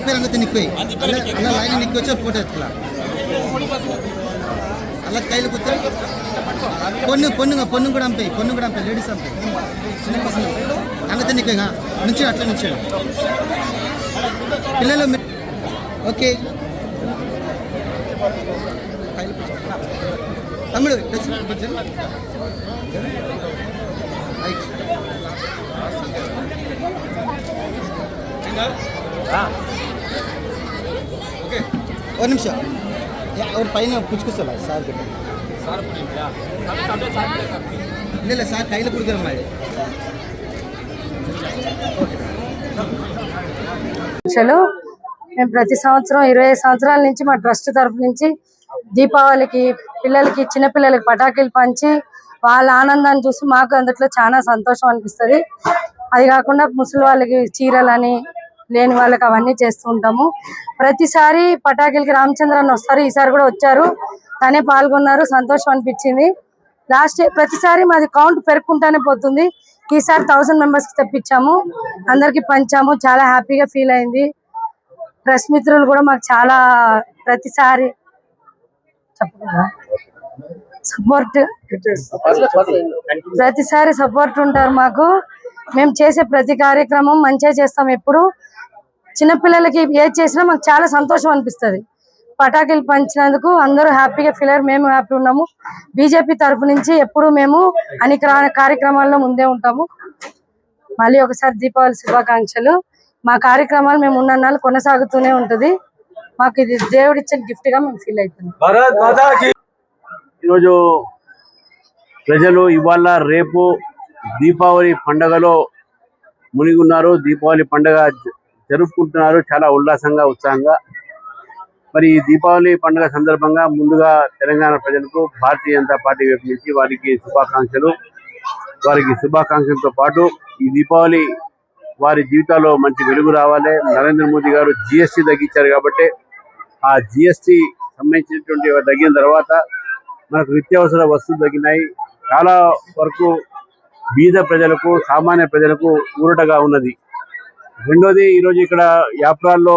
పేరు అంగతే నిక్కోయి అలా అలా లైన్ నిక్కి వచ్చి ఫోటో ఎత్తులా நல்லா கையில் குத்து. பொண்ணு பொண்ணுங்க பொண்ணு கூட அம்பை பொண்ணு கூட அம்பை லேடிஸ் அம்பை சின்ன பசங்க. அங்கே நிற்குங்க நிச்சு அட்ல நிச்சு పిల్లలు ఓకే తమ్ముడు ఒక నిమిషం ಅವ್ರ ಪೈನ ಪುಚ್ಕಿಸಲ್ಲ ಸಾರ್ ಇಲ್ಲ ಇಲ್ಲ ಸಾರ್ ಕೈಲಿ ಕುಡಿದ್ರೆ మేము ప్రతి సంవత్సరం ఇరవై సంవత్సరాల నుంచి మా ట్రస్ట్ తరఫు నుంచి దీపావళికి పిల్లలకి చిన్నపిల్లలకి పటాకీలు పంచి వాళ్ళ ఆనందాన్ని చూసి మాకు అందుట్లో చాలా సంతోషం అనిపిస్తుంది. అది కాకుండా ముసలి వాళ్ళకి చీరలని లేని వాళ్ళకి అవన్నీ చేస్తూ ఉంటాము. ప్రతిసారి పటాకిలకి రామచంద్రన్ వస్తారు. ఈసారి కూడా వచ్చారు. తనే పాల్గొన్నారు. సంతోషం అనిపించింది. లాస్ట్ ప్రతిసారి మాది కౌంట్ పెరుగుకుంటానే పోతుంది. ఈసారి థౌసండ్ మెంబర్స్ తెప్పించాము. అందరికి పంచాము. చాలా హ్యాపీగా ఫీల్ అయింది. ప్రెస్ మిత్రులు కూడా మాకు చాలా ప్రతిసారి సపోర్ట్. ప్రతిసారి సపోర్ట్ ఉంటారు మాకు. మేము చేసే ప్రతి కార్యక్రమం మంచిగా చేస్తాం ఎప్పుడు. చిన్నపిల్లలకి ఏది చేసినా మాకు చాలా సంతోషం అనిపిస్తుంది. పటాకులు పంచినందుకు అందరూ హ్యాపీగా ఫీల్ అయ్యారు మేము హ్యాపీ ఉన్నాము. బీజేపీ తరఫు నుంచి ఎప్పుడు మేము అనేక కార్యక్రమాల్లో ముందే ఉంటాము. మళ్ళీ ఒకసారి దీపావళి శుభాకాంక్షలు. మా కార్యక్రమాలు మేము ఉన్న నాళ్ళు కొనసాగుతూనే ఉంటది. మాకు ఇది దేవుడిచ్చిన గిఫ్ట్గా మేము ఫీల్ అవుతున్నాం. ఈరోజు ప్రజలు ఇవాళ రేపు దీపావళి పండగలో మునిగి ఉన్నారు దీపావళి పండగ జరుపుకుంటున్నారు. చాలా ఉల్లాసంగా ఉత్సాహంగా. మరి ఈ దీపావళి పండుగ సందర్భంగా ముందుగా తెలంగాణ ప్రజలకు భారతీయ జనతా పార్టీ వైపు నుంచి వారికి శుభాకాంక్షలు. వారికి శుభాకాంక్షలతో పాటు ఈ దీపావళి వారి జీవితాల్లో మంచి వెలుగు రావాలి. నరేంద్ర మోదీ గారు జిఎస్టీ తగ్గించారు కాబట్టి ఆ జిఎస్టీ సంబంధించినటువంటి తగ్గిన తర్వాత మనకు నిత్యావసర వస్తువులు తగ్గినాయి. చాలా వరకు బీద ప్రజలకు సామాన్య ప్రజలకు ఊరటగా ఉన్నది. రెండోది ఈరోజు ఇక్కడ యాప్రాల్లో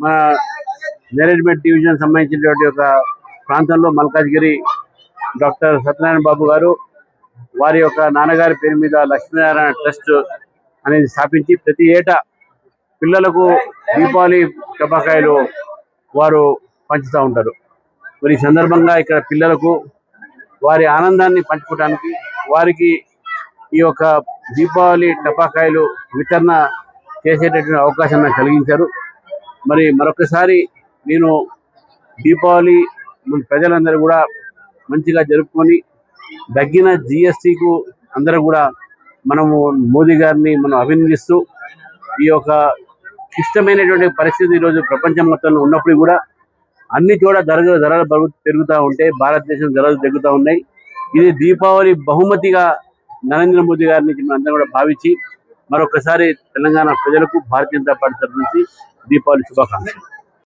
మన మేనేజ్మెంట్ డివిజన్ సంబంధించినటువంటి ఒక ప్రాంతంలో మల్కాజ్గిరి డాక్టర్ సత్యనారాయణ బాబు గారు వారి యొక్క నాన్నగారి పేరు మీద లక్ష్మీనారాయణ ట్రస్ట్ అనేది స్థాపించి ప్రతి ఏటా పిల్లలకు దీపావళి టపాకాయలు వారు పంచుతూ ఉంటారు. మరి ఈ సందర్భంగా ఇక్కడ పిల్లలకు వారి ఆనందాన్ని పంచుకోవడానికి వారికి ఈ యొక్క దీపావళి టపాకాయలు వితరణ చేసేటటువంటి అవకాశం నాకు కలిగించారు. మరి మరొకసారి నేను దీపావళి మన ప్రజలందరూ కూడా మంచిగా జరుపుకొని తగ్గిన జిఎస్టీకు అందరూ కూడా మనము మోదీ గారిని మనం అభినందిస్తూ ఈ యొక్క క్లిష్టమైనటువంటి పరిస్థితి ఈరోజు ప్రపంచం మొత్తంలో ఉన్నప్పుడు కూడా అన్ని చోట ధరలు ధరలు బరువు పెరుగుతూ ఉంటే భారతదేశం ధరలు తగ్గుతూ ఉన్నాయి. ఇది దీపావళి బహుమతిగా నరేంద్ర మోదీ గారిని నుంచి మనందరం కూడా భావించి మరొకసారి తెలంగాణ ప్రజలకు భారతీయ జనతా పార్టీ తరఫు నుంచి దీపావళి శుభాకాంక్షలు.